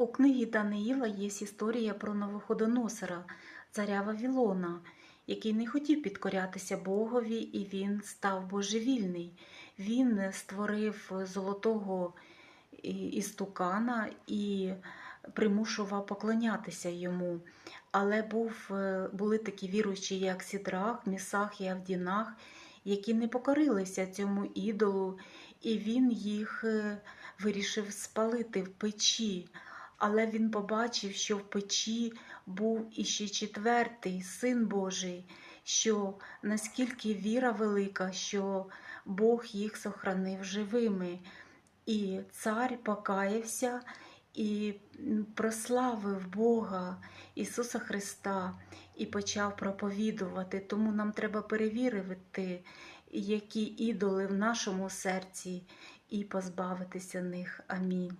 У книгі Даниїла є історія про новоходоносора, царя Вавилона, який не хотів підкорятися Богові, і він став божевільний. Він створив золотого істукана і примушував поклонятися йому. Але був, були такі віруючі, як Сідрах, Місах і Авдінах, які не покорилися цьому ідолу, і він їх е, вирішив спалити в печі. Але він побачив, що в печі був іще четвертий син Божий, що наскільки віра велика, що Бог їх сохранив живими. І цар покаявся і прославив Бога Ісуса Христа і почав проповідувати. Тому нам треба перевірити, які ідоли в нашому серці, і позбавитися них. Амінь.